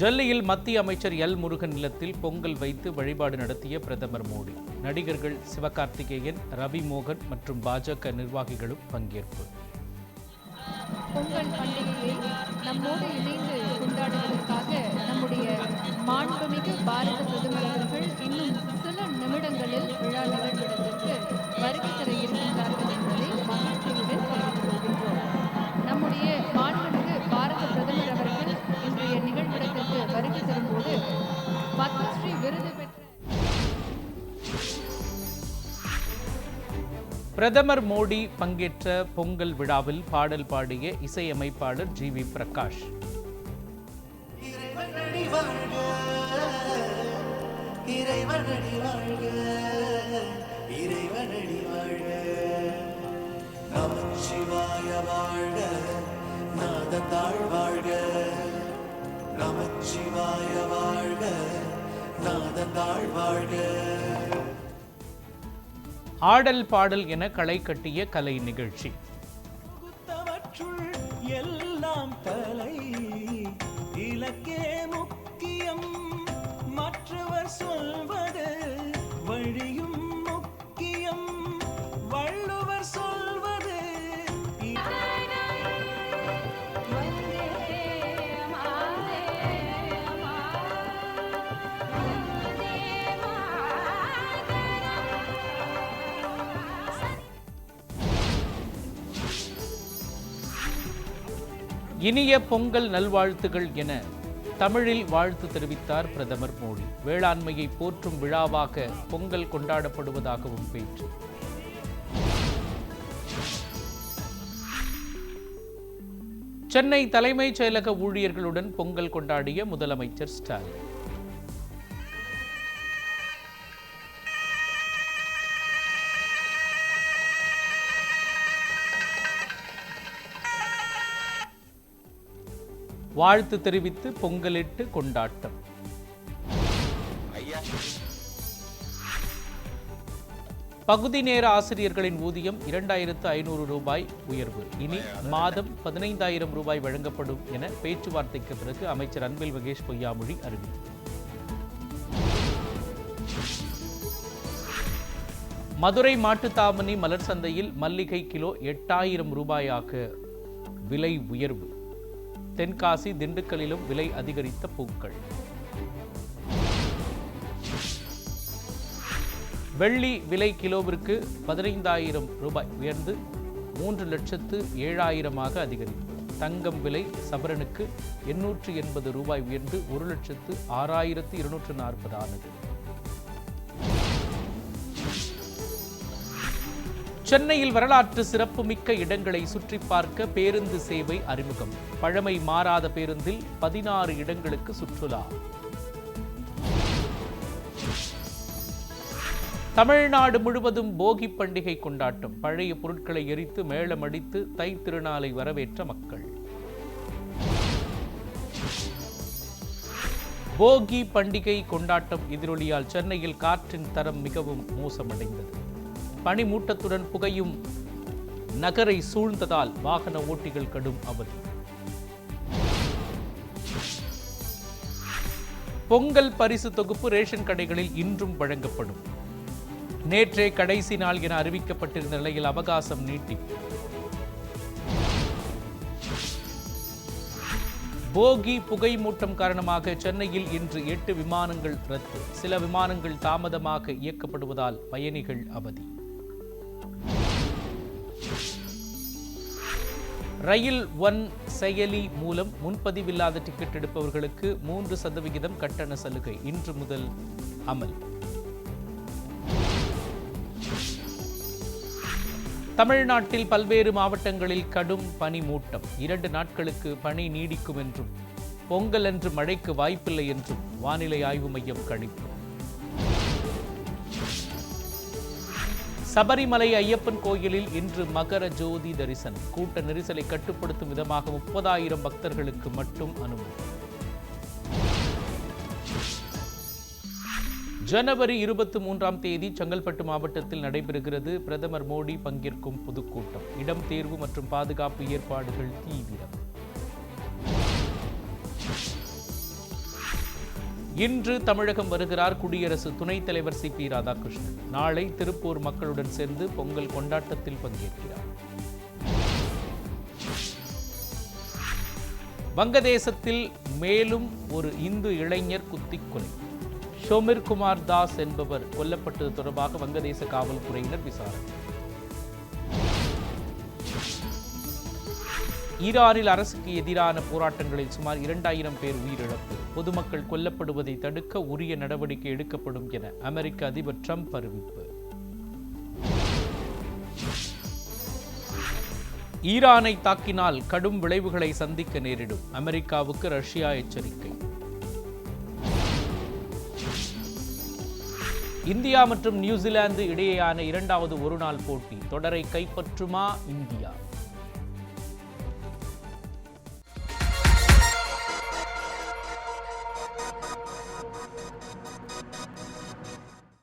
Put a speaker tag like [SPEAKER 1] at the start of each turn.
[SPEAKER 1] டெல்லியில் மத்திய அமைச்சர் எல் முருகன் இல்லத்தில் பொங்கல் வைத்து வழிபாடு நடத்திய பிரதமர் மோடி. நடிகர்கள் சிவகார்த்திகேயன் ரவி மோகன் மற்றும் பாஜக நிர்வாகிகளும் பங்கேற்பு.
[SPEAKER 2] பொங்கல் பண்டிகையை நம்மோடு இணைந்து கொண்டாடுவதற்காக நம்முடைய மாண்புமிகு பாரத பிரதமர் அவர்கள் இன்னும் சில நிமிடங்களில் பத்மஸ்ரீ விருது பெற்ற
[SPEAKER 1] பிரதமர் மோடி பங்கேற்ற பொங்கல் விழாவில் பாடல் பாடிய இசையமைப்பாளர் ஜி வி பிரகாஷ்.
[SPEAKER 3] நமச்சிவாய வாழ்க வாழ்க வாழ்க.
[SPEAKER 1] ஆடல் பாடல் என களை கட்டிய கலை நிகழ்ச்சி.
[SPEAKER 3] எல்லாம் தலை. இலக்கே முக்கியம். மற்றவர் சொல்வது
[SPEAKER 1] இனிய பொங்கல் நல்வாழ்த்துகள் என தமிழில் வாழ்த்து தெரிவித்தார் பிரதமர் மோடி. வேளாண்மையை போற்றும் விழாவாக பொங்கல் கொண்டாடப்படுவதாகவும் பேச்சு. சென்னை தலைமைச் செயலக ஊழியர்களுடன் பொங்கல் கொண்டாடிய முதலமைச்சர் ஸ்டாலின். வாழ்த்து தெரிவித்து பொங்கலிட்டு கொண்டாட்டம். பகுதி நேர ஆசிரியர்களின் ஊதியம் இரண்டாயிரத்து ஐநூறு ரூபாய் உயர்வு. இனி மாதம் பதினைந்தாயிரம் ரூபாய் வழங்கப்படும் என பேச்சுவார்த்தைக்கு பிறகு அமைச்சர் அன்பில் மகேஷ் பொய்யாமொழி அறிவித்தார் மதுரை மாட்டுத்தாமணி மலர் சந்தையில் மல்லிகை கிலோ எட்டாயிரம் ரூபாயாக விலை உயர்வு. தென்காசி திண்டுக்கல்லிலும் விலை அதிகரித்த பூக்கள். வெள்ளி விலை கிலோவிற்கு பதினைந்தாயிரம் ரூபாய் உயர்ந்து மூன்று லட்சத்து ஏழாயிரமாக அதிகரிப்பு தங்கம் விலை சபரனுக்கு எண்ணூற்று எண்பது ரூபாய் உயர்ந்து ஒரு லட்சத்து ஆறாயிரத்து இருநூற்று நாற்பது ஆனது. சென்னையில் வரலாற்று சிறப்புமிக்க இடங்களை சுற்றி பார்க்க பேருந்து சேவை அறிமுகம். பழமை மாறாத பேருந்தில் பதினாறு இடங்களுக்கு சுற்றுலா. தமிழ்நாடு முழுவதும் போகி பண்டிகை கொண்டாட்டம். பழைய பொருட்களை எரித்து மேளமடித்து தை திருநாளை வரவேற்ற மக்கள். போகி பண்டிகை கொண்டாட்டம் எதிரொலியால் சென்னையில் காற்றின் தரம் மிகவும் மோசமடைந்தது. பனிமூட்டத்துடன் புகையும் நகரை சூழ்ந்ததால் வாகன ஓட்டிகள் கடும் அவதி. பொங்கல் பரிசு தொகுப்பு ரேஷன் கடைகளில் இன்றும் வழங்கப்படும். நேற்றே கடைசி நாள் என அறிவிக்கப்பட்டிருந்த நிலையில் அவகாசம் நீட்டிப்பு போகி புகை மூட்டம் காரணமாக சென்னையில் இன்று எட்டு விமானங்கள் ரத்து. சில விமானங்கள் தாமதமாக இயக்கப்படுவதால் பயணிகள் அவதி. ரயில் ஒன் செயலி மூலம் முன்பதிவில்லாத டிக்கெட் எடுப்பவர்களுக்கு மூன்று சதவிகிதம் கட்டண சலுகை. இன்று முதல் அமல். தமிழ்நாட்டில் பல்வேறு மாவட்டங்களில் கடும் பனி மூட்டம் இரண்டு நாட்களுக்கு பனி நீடிக்கும் என்றும் பொங்கல் அன்று மழைக்கு வாய்ப்பில்லை என்றும் வானிலை ஆய்வு மையம் கணிப்பு. சபரிமலை ஐயப்பன் கோயிலில் இன்று மகர ஜோதி தரிசனம். கூட்ட நெரிசலை கட்டுப்படுத்தும் விதமாக முப்பதாயிரம் பக்தர்களுக்கு மட்டும் அனுமதி. ஜனவரி இருபத்தி மூன்றாம் தேதி செங்கல்பட்டு மாவட்டத்தில் நடைபெறுகிறது பிரதமர் மோடி பங்கேற்கும் பொதுக்கூட்டம். இடம் தேர்வு மற்றும் பாதுகாப்பு ஏற்பாடுகள் தீவிரம். இன்று தமிழகம் வருகிறார் குடியரசு துணைத் தலைவர் சி பி ராதாகிருஷ்ணன். நாளை திருப்பூர் மக்களுடன் சேர்ந்து பொங்கல் கொண்டாட்டத்தில் பங்கேற்கிறார். வங்கதேசத்தில் மேலும் ஒரு இந்து இளைஞர் குத்திக் கொலை. ஷோமிர் குமார் தாஸ் என்பவர் கொல்லப்பட்டது தொடர்பாக வங்கதேச காவல்துறையினர் விசாரணை. ஈரானில் அரசுக்கு எதிரான போராட்டங்களில் சுமார் இரண்டாயிரம் பேர் உயிரிழப்பு. பொதுமக்கள் கொல்லப்படுவதை தடுக்க உரிய நடவடிக்கை எடுக்கப்படும் என அமெரிக்க அதிபர் ட்ரம்ப் அறிவிப்பு. ஈரானை தாக்கினால் கடும் விளைவுகளை சந்திக்க நேரிடும். அமெரிக்காவுக்கு ரஷ்யா எச்சரிக்கை. இந்தியா மற்றும் நியூசிலாந்து இடையேயான இரண்டாவது ஒருநாள் போட்டி தொடரை கைப்பற்றுமா இந்தியா?